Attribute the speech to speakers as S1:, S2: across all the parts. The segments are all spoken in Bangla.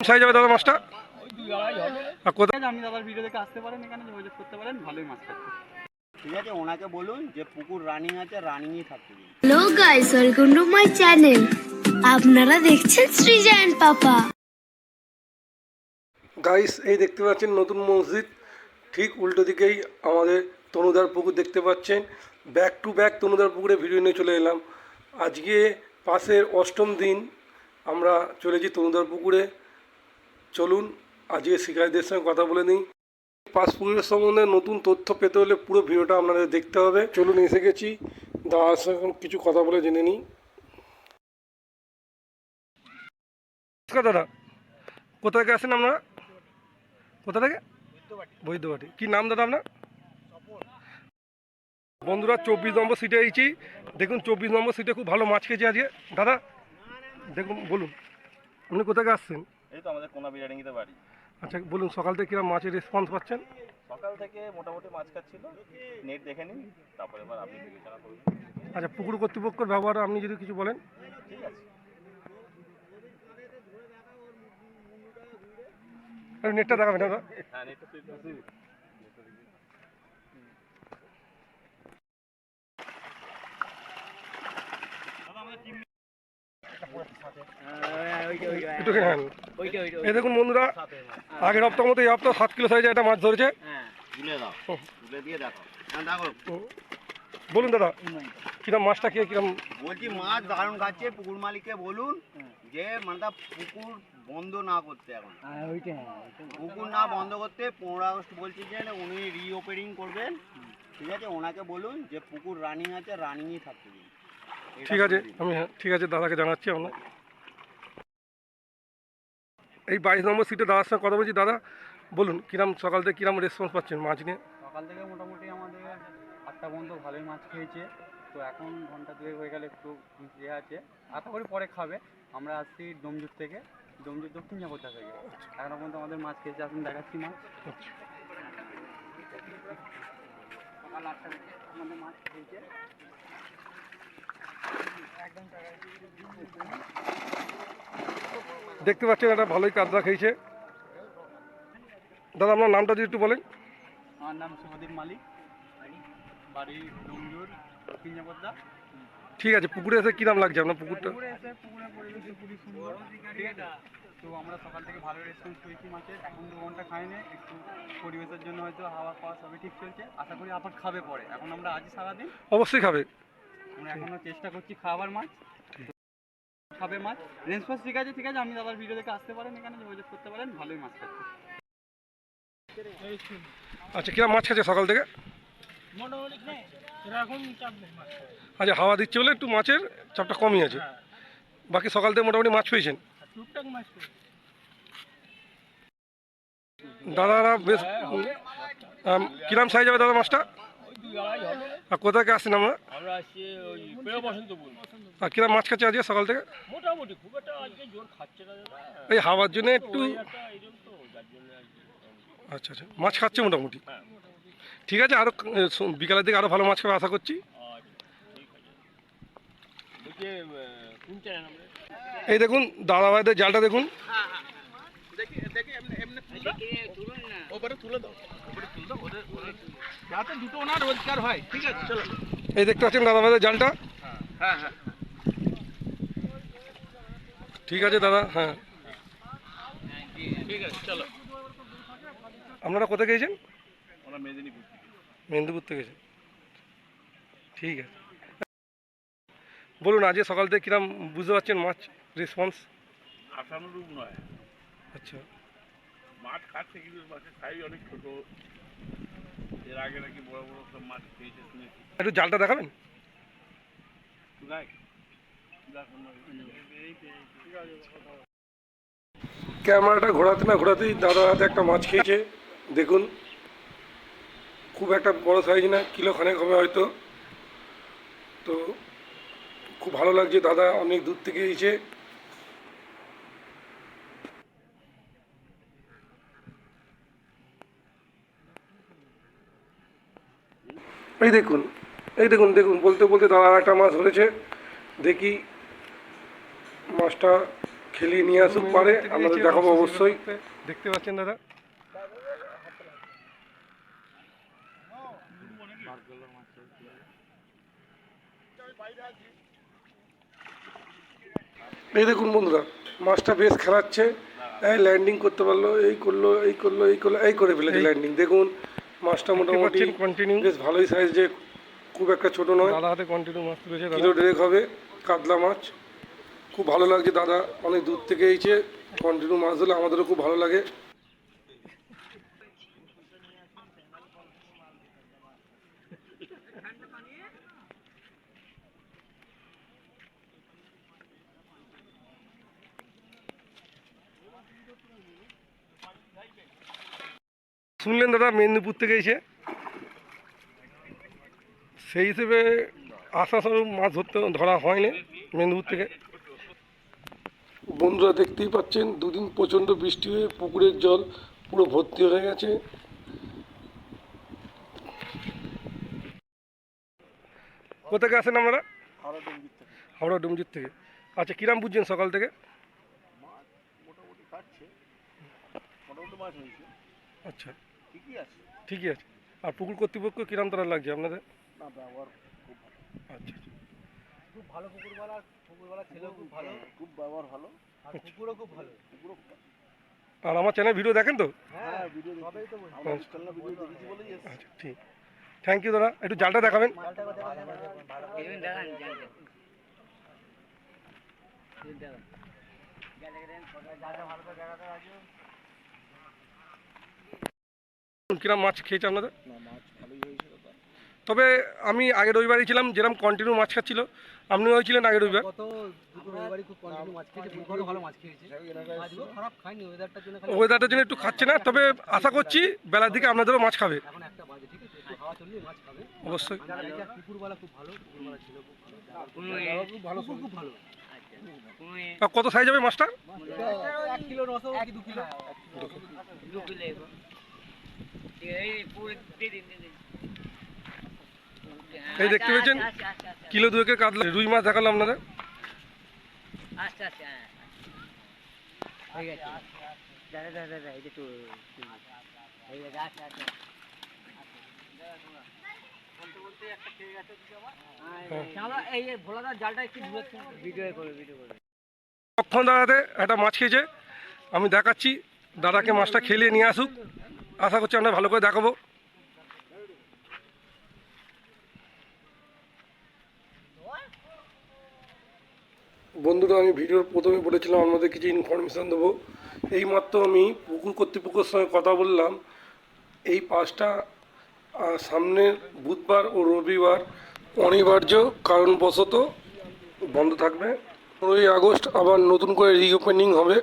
S1: সাইজ হবে দাদা মাছটা?
S2: ওই দুই আড়াই হবে
S1: আর কোথায়
S2: আপনি দাদার ভিডিও দেখে আসতে পারেন এখানে যোগাযোগ করতে পারেন ভালোই মাছ খাচ্ছে
S3: ঠিক আছে ওনাকে বলুন যে পুকুর রানিং আছে রানিংই থাকতে
S4: hello guys welcome to my channel আপনারা দেখছেন সৃজন পাপা।
S1: গাইস এই দেখতে পাচ্ছেন নতুন মসজিদ। ঠিক উল্টো দিকেই আমাদের তনুদার পুকুর দেখতে পাচ্ছেন। ব্যাক টু ব্যাক তনুদার পুকুরে ভিডিও নিয়ে চলে এলাম। আজকে পাশের অষ্টম দিন আমরা চলেছি তনুদার পুকুরে। চলুন, আজকে শিকারীদের সঙ্গে কথা বলে নিই। পাঁচ পুকুরের সম্বন্ধে নতুন তথ্য পেতে হলে পুরো ভিডিওটা আপনাদের দেখতে হবে। চলুন এসে গেছি। দাদার সঙ্গে কিছু কথা বলে জেনে নিই। নমস্কার দাদা। কোথা থেকে আসেন আপনারা? কোথা থেকে? বৈদ্যবাটি। কি নাম দাদা আপনার? বন্ধুরা, চব্বিশ নম্বর সিটে এসেছি দেখুন, চব্বিশ নম্বর সিটে খুব ভালো মাছ খেয়েছি আজকে। দাদা, দেখুন, বলুন, আপনি কোথা থেকে আসছেন?
S3: এই তো আমাদের কোনা বিরিয়ানিতে বাড়ি
S1: আচ্ছা বলুন সকাল থেকে কিরম মাছের রেসপন্স পাচ্ছেন?
S3: সকাল থেকে মোটামুটি মাছ খাচ্ছিল নেট দেখে নিন তারপরে এবার আপনি বিবেচনা করুন।
S1: আচ্ছা পুকুর কর্তৃপক্ষের ব্যবহার আপনি যদি কিছু বলেন।
S3: ঠিক আছে।
S1: নেটটা দেখাবেন দাদা।
S3: হ্যাঁ নেটটা
S1: হ্যাঁ। এই দেখুন বন্ধুরা আগের সপ্তাহ মতো এই সপ্তাহ সাত কিলো সাইজে একটা মাছ ধরেছে।
S3: হ্যাঁ দাও। দিয়ে দেখো। হ্যাঁ দেখো।
S1: বলুন দাদা কিরম মাছটা খেয়ে কিরম?
S3: বলছি মাছ দারুণ খাচ্ছে পুকুর মালিককে বলুন যে মানে পুকুর বন্ধ না করতে এখন। পুকুর না বন্ধ করতে পনেরো আগস্ট বলছি যে উনি রিওপেনিং করবেন। ঠিক আছে? ওনাকে বলুন যে পুকুর রানিং আছে রানিংই থাকতে দিন।
S1: ঠিক আছে আমি হ্যাঁ ঠিক আছে দাদাকে জানাচ্ছি আপনার এই বাইশ নম্বর সিটে দাদার সঙ্গে কথা বলছি। দাদা, বলুন, কিরাম, সকাল থেকে কিরাম রেসপন্স পাচ্ছেন মাছ নিয়ে?
S2: সকাল থেকে মোটামুটি আমাদের আটটা পর্যন্ত ভালোই মাছ খেয়েছে। তো এখন ঘণ্টা দুয়েক হয়ে গেলে একটু ইয়ে আছে। আশা করি পরে খাবে। আমরা আসছি ডোমজুর থেকে। ডোমজুর দক্ষিণ জাপতা থেকে। এখনও পর্যন্ত আমাদের মাছ খেয়েছে। এখন দেখাচ্ছি মাছ। সকাল আমাদের মাছ খেয়েছে। একদম
S1: দেখতে পাচ্ছেন একটা ভালোই কাদরা খেয়েছে। দাদা আপনার নামটা যদি একটু বলেন।
S2: আমার নাম শুভদীপ মালিক। বাড়ি ডোমজুর জাপতা
S1: ঠিক আছে পুকুরে এসে কিরাম লাগছে আপনার পুকুরটা?
S2: পুকুরে এসে পুকুরে পরিবেশ খুবই সুন্দর। ঠিক আছে? তো আমরা সকাল থেকে ভালো রেসপন্স পেয়েছি মাছের এখন দু ঘণ্টা খাইনি। একটু পরিবেশের জন্য হয়তো হাওয়া খাওয়া সবই ঠিক চলছে। আশা করি আবার খাবে পরে। এখন আমরা আজই সারাদিন।
S1: অবশ্যই খাবে।
S2: আমরা এখনও চেষ্টা করছি খাবার মাছ। খাবে মাছ। রেঞ্জ রেসপন্স ঠিক আছে ঠিক আছে আপনি দাদার ভিডিও দেখে আসতে পারেন এখানে যোগাযোগ করতে পারেন ভালোই মাছ খাচ্ছে
S1: আচ্ছা কিরাম মাছ খাচ্ছে সকাল থেকে? আচ্ছা হাওয়া দিচ্ছে বলে একটু মাছের চাপটা কমই আছে। বাকি সকাল থেকে মোটামুটি মাছ পেয়েছেন দাদারা বেশ আম, কিরাম সাইজ হবে দাদা মাছটা? আর কোথা থেকে আসছেন আমরা
S2: আমরা আসছি ওই পেয়ে বসন্তপুর।
S1: আর কিরাম মাছ খাচ্ছে আজকে সকাল থেকে?
S2: মোটামুটি খুব একটা আজকে জোর খাচ্ছে না
S1: এই হাওয়ার জন্য একটু
S2: একটা এইরকম তো যার জন্য আজকে
S1: আচ্ছা আচ্ছা। মাছ খাচ্ছে মোটামুটি? ঠিক আছে আরও বিকালের দিকে আরও ভালো মাছ খাবে আশা করছি।
S2: বলছে কোন চ্যানেল আমরা?
S1: এই দেখুন দাদা ভাইদের জালটা দেখুন।
S2: ওপরে তুলে দাও। ওপরে তুলে দাও ওদের ওদের যাতে দুটো ওনার রোজগার হয়। ঠিক আছে চলো।
S1: এই দেখতে পাচ্ছেন দাদা ভাইদের জালটা?
S2: হ্যাঁ হ্যাঁ
S1: ঠিক আছে দাদা হ্যাঁ।
S2: ঠিক আছে চলো।
S1: আপনারা কোথায় গিয়েছেন?
S3: আমরা মেদিনীপুর
S1: মেদিনীপুর থেকে গেছেন ঠিক আছে। বলুন আজকে সকাল থেকে কিরাম বুঝতে পারছেন মাছ রেসপন্স
S5: আশানুরূপ নয়।
S1: আচ্ছা।
S5: মাছ খাচ্ছে কিন্তু মাছের সাইজ অনেক ছোট। এর আগে নাকি বড় বড় সব মাছ খেয়েছে শুনেছি।
S1: একটু জালটা দেখাবেন?
S5: দেখ
S1: ক্যামেরাটা ঘোরাতে না ঘোরাতেই দাদা হাতে একটা মাছ খেয়েছে। দেখুন খুব একটা বড় সাইজ না কিলো খানেক হবে হয়তো। তো খুব ভালো লাগছে দাদা অনেক দূর থেকে এসেছে এই দেখুন এই দেখুন দেখুন বলতে বলতে দাদা একটা মাছ ধরেছে। দেখি মাছটা খেলিয়ে নিয়ে আসুক পারে আপনাদের দেখাবো অবশ্যই। দেখতে পাচ্ছেন দাদা? এই দেখুন বন্ধুরা মাছটা বেশ খেলাচ্ছে। এই ল্যান্ডিং করতে পারল এই করল এই করল এই করল এই করে ফেলেছে ল্যান্ডিং দেখুন মাছটা মোটামুটি কন্টিনিউ বেশ ভালোই সাইজ যে খুব একটা ছোট নয়। দাদা হাতে কন্টিনিউ মাছ তুলেছে কিলো ডেরেক হবে কাতলা মাছ। খুব ভালো লাগছে দাদা অনেক দূর থেকে এইছে কন্টিনিউ মাছ ধরলে আমাদেরও খুব ভালো লাগে। শুনলেন দাদা মেদিনীপুর থেকে এসে। সেই হিসেবে আশা স্বরূপ মাছ ধরতে ধরা হয়নি মেদিনীপুর থেকে। বন্ধুরা দেখতেই পাচ্ছেন দুদিন প্রচণ্ড বৃষ্টি হয়ে পুকুরের জল পুরো ভর্তি হয়ে গেছে। কোথা থেকে আসেন আপনারা? হাওড়া ডুমজির থেকে। আচ্ছা কিরাম বুঝছেন সকাল থেকে? আচ্ছা।
S3: ঠিকই আছে।
S1: ঠিকই আছে। আর পুকুর কর্তৃপক্ষ কিরাম তারা লাগছে আপনাদের?
S3: না ব্যবহার খুব ভালো।
S1: আচ্ছা আচ্ছা।
S2: খুব ভালো পুকুরওয়ালা পুকুরওয়ালা ছেলেও খুব ভালো।
S3: খুব ব্যবহার ভালো।
S2: আর পুকুরও খুব ভালো।
S3: পুকুরও
S1: আর আমার চ্যানেল ভিডিও দেখেন তো?
S3: হ্যাঁ ভিডিও সবাই তো আমরা ইনস্টলের ভিডিও দেখেছি বলেই
S1: আচ্ছা ঠিক। থ্যাংক ইউ দাদা। একটু জালটা দেখাবেন? কিরম মাছ খেয়েছে আপনাদের?
S3: না মাছ ভালোই হয়েছে দাদা
S1: তবে আমি আগের রবিবারই ছিলাম যেরকম কন্টিনিউ মাছ খাচ্ছিল আপনিও হয়েছিলেন আগের রবিবার।
S2: ওয়েদারটার জন্য খালি
S1: ওয়েদারটার জন্য একটু খাচ্ছে না তবে আশা করছি বেলার দিকে আপনাদেরও মাছ খাবে।
S2: এখন একটা বাজে ঠিক আছে? একটু হাওয়া চললেই মাছ খাবে।
S1: অবশ্যই। কত সাইজ হবে মাছটা? এই দেখতে পেয়েছেন? কিলো দুয়েকের কাতলা রুই মাছ দেখালাম আপনাদের।
S6: আচ্ছা আচ্ছা হয়ে। গেছে দাদা দাদা দাদা এটা তো হয়ে গেছে আচ্ছা আচ্ছা। চালা এই যে ভোলাদার জালটা একটু দূরে ভিডিও করবে ভিডিও করবে
S1: লক্ষণ দাদাতে একটা মাছ খেয়েছে। আমি দেখাচ্ছি দাদাকে মাছটা খেলিয়ে নিয়ে আসুক। আশা করছি আমরা ভালো করে দেখাবো। বন্ধুরা, আমি ভিডিওর প্রথমে বলেছিলাম আমাদের কিছু ইনফরমেশান দেবো। এইমাত্র আমি পুকুর কর্তৃপক্ষের সঙ্গে কথা বললাম। এই পাঁচটা সামনের বুধবার ও রবিবার অনিবার্য, কারণবশত বন্ধ থাকবে। পনেরোই আগস্ট আবার নতুন করে রিওপেনিং হবে।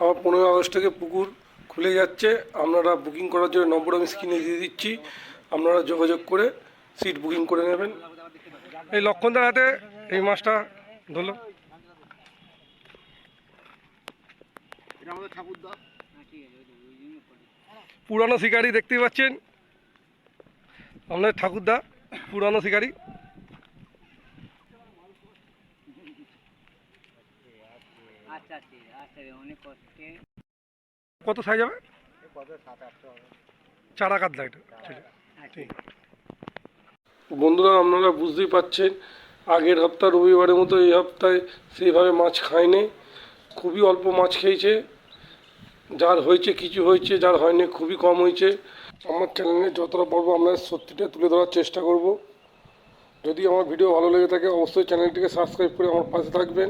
S1: আবার পনেরোই আগস্ট থেকে পুকুর খুলে যাচ্ছে। আপনারা বুকিং করার জন্য নম্বর আমি স্ক্রিনে দিয়ে দিচ্ছি। আপনারা যোগাযোগ করে সিট বুকিং করে নেবেন। এই লক্ষণদার হাতে এই মাছটা ধরলো।
S3: এটা আমাদের ঠাকুরদা।
S1: পুরানো শিকারি দেখতেই পাচ্ছেন। আপনার ঠাকুরদা পুরানো শিকারি।
S6: অনেক কষ্টে
S1: কত সাইজ হবে? চারা ঠিক। বন্ধুরা আপনারা বুঝতেই পাচ্ছেন আগের সপ্তাহ রবিবারের মতো এই সপ্তাহে সেইভাবে মাছ খায়নি। খুবই অল্প মাছ খেয়েছে। যার হয়েছে কিছু হয়েছে যার হয়নি খুবই কম হয়েছে। আমার চ্যানেলে যতটা পারব আমরা সত্যিটা তুলে ধরার চেষ্টা করব। যদি আমার ভিডিও ভালো লেগে থাকে অবশ্যই চ্যানেলটিকে সাবস্ক্রাইব করে আমার পাশে থাকবেন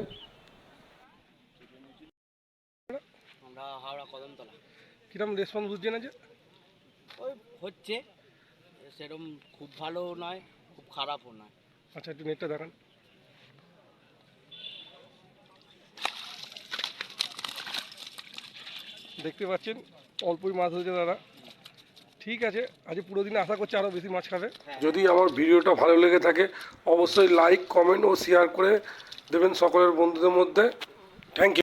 S3: আমরা হাওড়া কদমতলা
S1: কিরম রেসপন্স বুঝছেন যে?
S3: ওই হচ্ছে সেরকম খুব ভালো নয় খুব খারাপও নয়।
S1: আচ্ছা একটু নেটটা দেখান। দেখতে পাচ্ছেন অল্পই মাছ হয়েছে দাদা। ঠিক আছে আজ পুরো দিনে আশা করছি আরও বেশি মাছ খাবে। যদি আমার ভিডিওটা ভালো লেগে থাকে অবশ্যই লাইক কমেন্ট ও শেয়ার করে দেবেন সকলের বন্ধুদের মধ্যে। Thank you